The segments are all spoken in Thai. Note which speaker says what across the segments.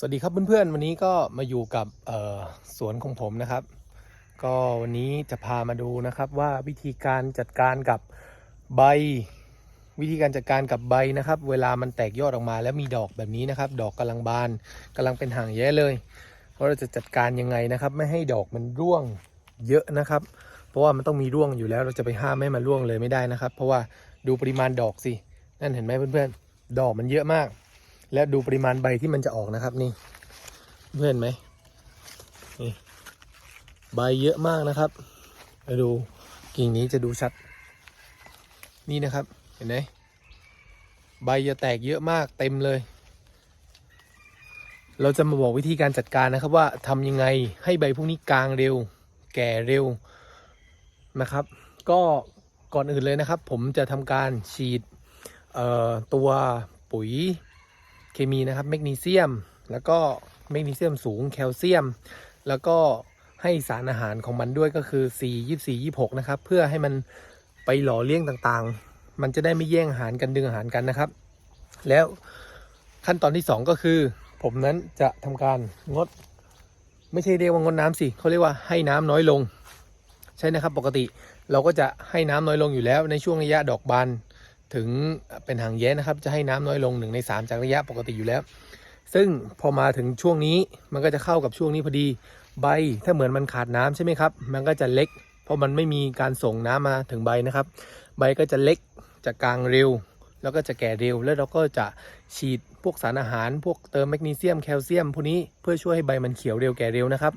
Speaker 1: สวัสดีครับเพื่อนๆ วันนี้ก็มาอยู่กับสวนของผมนะครับ ก็วันนี้จะพามาดูนะครับว่าวิธีการจัดการกับใบ วิธีการจัดการกับใบนะครับ เวลามันแตกยอดออกมาแล้วมีดอกแบบนี้นะครับ ดอกกำลังบานกำลังเป็นหางแย้เลยเราจะจัดการยังไงนะครับ ไม่ให้ดอกมันร่วงเยอะนะครับ เพราะว่ามันต้องมีร่วงอยู่แล้วเราจะไปห้ามไม่มันร่วงเลยไม่ได้นะครับ เพราะว่าดูปริมาณดอกสินั่นเห็นไหมเพื่อนๆ ดอกมันเยอะมาก และดูปริมาณใบที่มันจะออกนะครับนี่เพื่อนไหมนี่ใบเยอะมากนะครับมาดูกิ่งนี้จะดูชัด นี่นะครับเห็นไหมใบจะแตกเยอะมากเต็มเลย เราจะมาบอกวิธีการจัดการนะครับว่าทำยังไงให้ใบพวกนี้กลางเร็ว แก่เร็วนะครับ ก็ก่อนอื่นเลยนะครับ ผมจะทำการฉีดตัวปุ๋ย เคมีนะครับแมกนีเซียม แล้วก็แมกนีเซียมสูงแคลเซียม แล้วก็ให้สารอาหารของมันด้วยก็คือ 4 24 26 นะครับ เพื่อให้มันไปหล่อเลี้ยงต่างๆ มันจะได้ไม่แย่งอาหารกันดึงอาหารกันนะครับ แล้วขั้นตอนที่ 2 ก็คือ ผมนั้นจะทำการงด ไม่ใช่เรียกว่างดน้ำสิเขาเรียกว่าให้น้ำน้อยลง ใช่นะครับปกติเราก็จะให้น้ำน้อยลงอยู่แล้วในช่วงระยะดอกบาน ถึงเป็นหางแย้นะครับ จะให้น้ำน้อยลง1ใน3 จากระยะปกติอยู่แล้ว ซึ่งพอมาถึงช่วงนี้มันก็จะเข้ากับช่วงนี้พอดี ใบถ้าเหมือนมันขาดน้ำใช่ไหมครับ มันก็จะเล็ก เพราะมันไม่มีการส่งน้ำมาถึงใบนะครับ ใบก็จะเล็กจะกลางเร็ว แล้วก็จะแก่เร็ว แล้วเราก็จะฉีดพวกสารอาหาร พวกเติมแมกนีเซียมแคลเซียมพวกนี้เพื่อช่วยให้ใบมันเขียวเร็วแก่เร็วนะครับ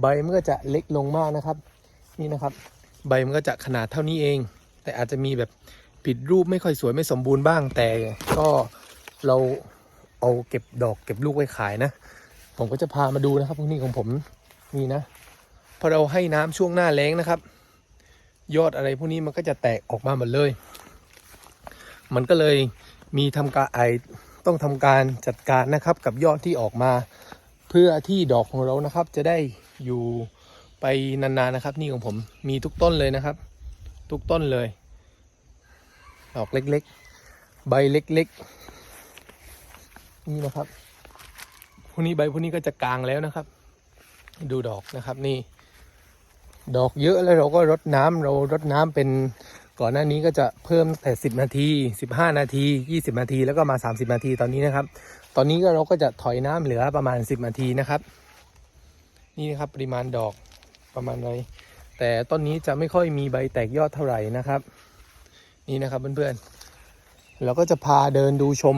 Speaker 1: ใบมันก็จะเล็กลงมากนะครับ นี่นะครับ ใบมันก็จะขนาดเท่านี้เอง แต่อาจจะมีแบบ ผิดรูปไม่ค่อยสวยไม่สมบูรณ์บ้าง แต่ก็เราเอาเก็บดอกเก็บลูกไว้ขายนะ ผมก็จะพามาดูนะครับพวกนี้ของผมนี่นะพอเราให้น้ำช่วงหน้าแล้งนะครับ ยอดอะไรพวกนี้มันก็จะแตกออกมาหมดเลย มันก็เลยมีทำการไอต้องทำการจัดการนะครับกับยอดที่ออกมา เพื่อที่ดอกของเรานะครับ จะได้อยู่ไปนานๆนะครับ นี่ของผมมีทุกต้นเลยนะครับ ทุกต้นเลย ดอกเล็กๆ ใบเล็กๆ นี่นะครับ พวกนี้ใบพวกนี้ก็จะกลางแล้วนะครับ ดูดอกนะครับนี่ ดอกเยอะแล้วเราก็รดน้ำเรารดน้ำเป็นก่อนหน้านี้ก็จะเพิ่มแต่ 10 นาที 15 นาที 20 นาที แล้วก็มา 30 นาทีตอนนี้นะครับ ตอนนี้ก็เราก็จะถอยน้ำเหลือประมาณ 10 นาทีนะครับ นี่นะครับปริมาณดอกประมาณไรแต่ต้นนี้จะไม่ค่อยมีใบแตกยอดเท่าไหร่นะครับ นี่นะครับเพื่อนๆเราก็จะพาเดินดูชม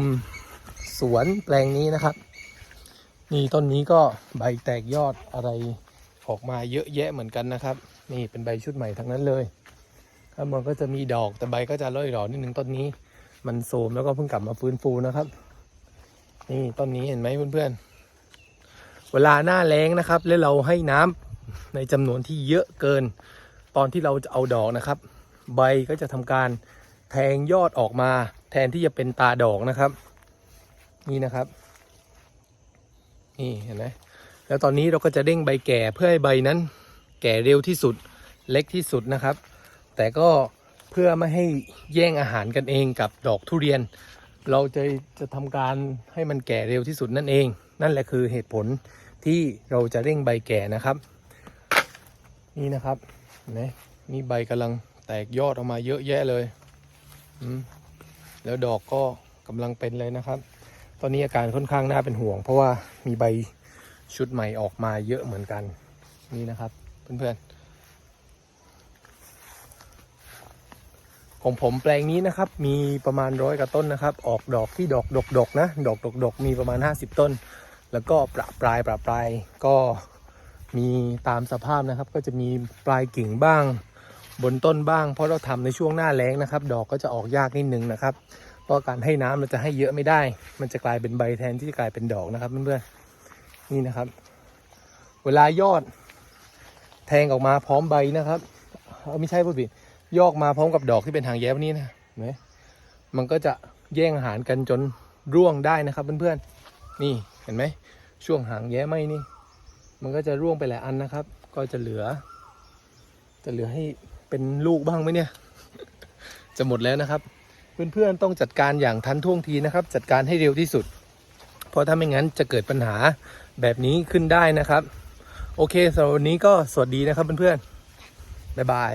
Speaker 1: สวนแปลงนี้นะครับ นี่ต้นนี้ก็ใบแตกยอดอะไรออกมาเยอะแยะเหมือนกันนะครับ นี่เป็นใบชุดใหม่ทั้งนั้นเลยแล้วมันก็จะมีดอกแต่ใบก็จะร่อยหรอนิดนึงต้นนี้ มันโทรมแล้วก็เพิ่งกลับมาฟื้นฟูนะครับ นี่ต้นนี้เห็นไหมเพื่อนๆ เวลาหน้าแล้งนะครับ แล้วเราให้น้ำในจำนวนที่เยอะเกิน ตอนที่เราจะเอาดอกนะครับ ใบก็จะทำการ แทงยอดออกมา แทนที่จะเป็นตาดอกนะครับ นี่นะครับ นี่เห็นไหมแล้วตอนนี้เราก็จะเร่งใบแก่เพื่อให้ใบนั้น แก่เร็วที่สุดเล็กที่สุดนะครับ แต่ก็เพื่อไม่ให้แย่งอาหารกันเองกับดอกทุเรียน เราจะจะทำการให้มันแก่เร็วที่สุดนั่นเอง นั่นแหละคือเหตุผลที่เราจะเร่งใบแก่นะครับ นี่นะครับเห็นไหมนี่ใบกำลังแตกยอดออกมาเยอะแยะเลย แล้วดอกก็กำลังเป็นเลยนะครับ ตอนนี้อาการค่อนข้างน่าเป็นห่วง เพราะว่ามีใบชุดใหม่ออกมาเยอะเหมือนกันนี่นะครับ เพื่อนๆ ของผมแปลงนี้นะครับ มีประมาณร้อยกว่าต้นนะครับ ออกดอกที่ดอกดกๆนะ ดอกดกๆมีประมาณ 50 ต้น แล้วก็ประปรายประปรายก็มีตามสภาพนะครับ ก็จะมีปลายกิ่งบ้าง บนต้นบ้าง เพราะเราทำในช่วงหน้าแล้งนะครับ ดอกก็จะออกยากนิดนึงนะครับ เพราะการให้น้ำเราจะให้เยอะไม่ได้ มันจะกลายเป็นใบแทนที่จะกลายเป็นดอกนะครับเพื่อนๆนี่นะครับ เวลายอด แทงออกมาพร้อมใบนะครับเอาไม่ใช่พูดผิดยอกมาพร้อมกับดอกที่เป็นหางแย้มนี้นะเห็นไหมมันก็จะแย่งอาหารกันจนร่วงได้นะครับเพื่อนๆ นี่เห็นไหมช่วงหางแย้ไหมนี่ มันก็จะร่วงไปหลายอันนะครับ ก็จะเหลือ จะเหลือให้ เป็นลูกบ้างไหมเนี่ย จะหมดแล้วนะครับ เพื่อนๆต้องจัดการอย่างทันท่วงทีนะครับ จัดการให้เร็วที่สุด เพราะถ้าไม่งั้นจะเกิดปัญหาแบบนี้ขึ้นได้นะครับ โอเคสำหรับวันนี้ก็สวัสดีนะครับเพื่อนๆบ๊ายบาย